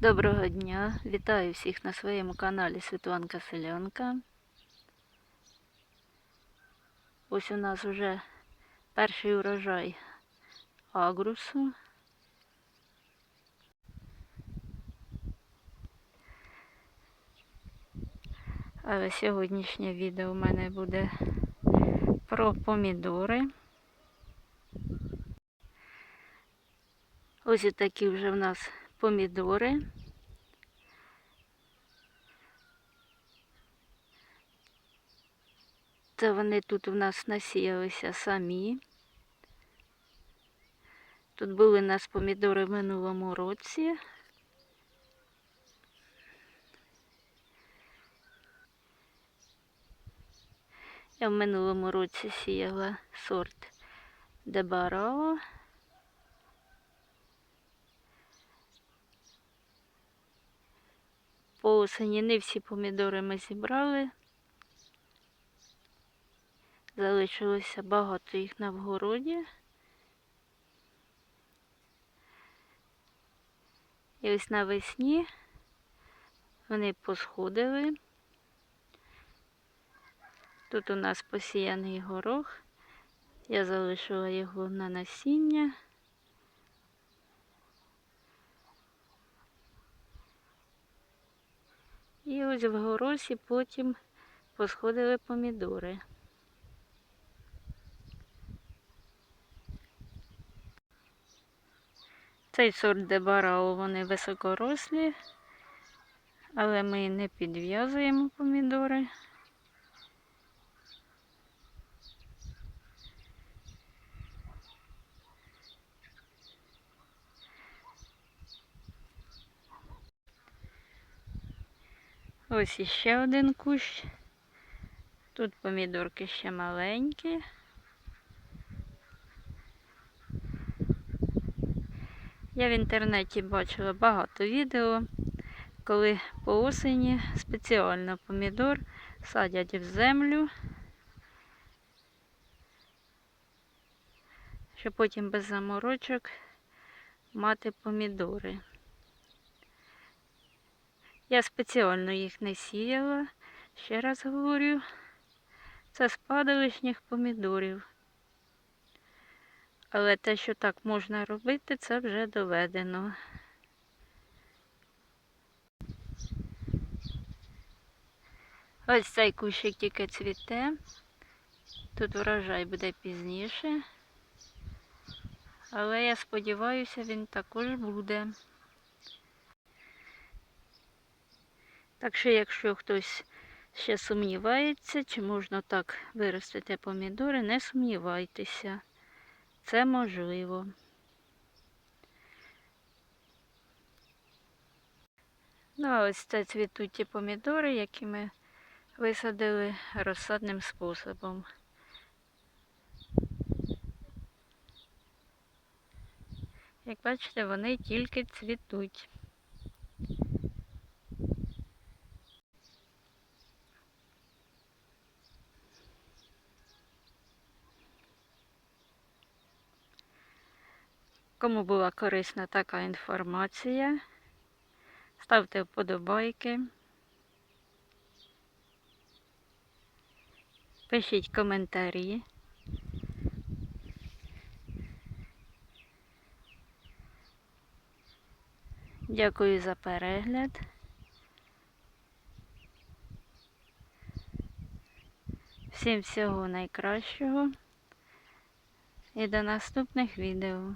Доброго дня! Вітаю всіх на своєму каналі Світланка Селянка. Ось у нас вже перший урожай агрусу. Але сьогоднішнє відео у мене буде про помідори. Ось такі вже в нас помідори. Це вони тут у нас насіялися самі. Тут були у нас помідори в минулому році. Я в минулому році сіяла сорт Дебарао. По осені не всі помідори ми зібрали. Залишилося багато їх на вгороді. І ось навесні вони посходили. Тут у нас посіяний горох. Я залишила його на насіння. І ось в горосі потім посходили помідори. Цей сорт дебарао вони високорослі, але ми не підв'язуємо помідори. Ось іще один кущ. Тут помідорки ще маленькі. Я в інтернеті бачила багато відео, коли по осені спеціально помідор садять в землю, щоб потім без заморочок мати помідори. Я спеціально їх не сіяла, ще раз говорю, це з падалишніх помідорів. Але те, що так можна робити, це вже доведено. Ось цей кущик тільки цвіте. Тут врожай буде пізніше. Але я сподіваюся, він також буде. Так що, якщо хтось ще сумнівається, чи можна так виростити помідори, не сумнівайтеся. Це можливо. Ну, а ось це цвітуть ті помідори, які ми висадили розсадним способом. Як бачите, вони тільки цвітуть. Кому була корисна така інформація, ставте вподобайки, пишіть коментарі. Дякую за перегляд. Всім всього найкращого і до наступних відео.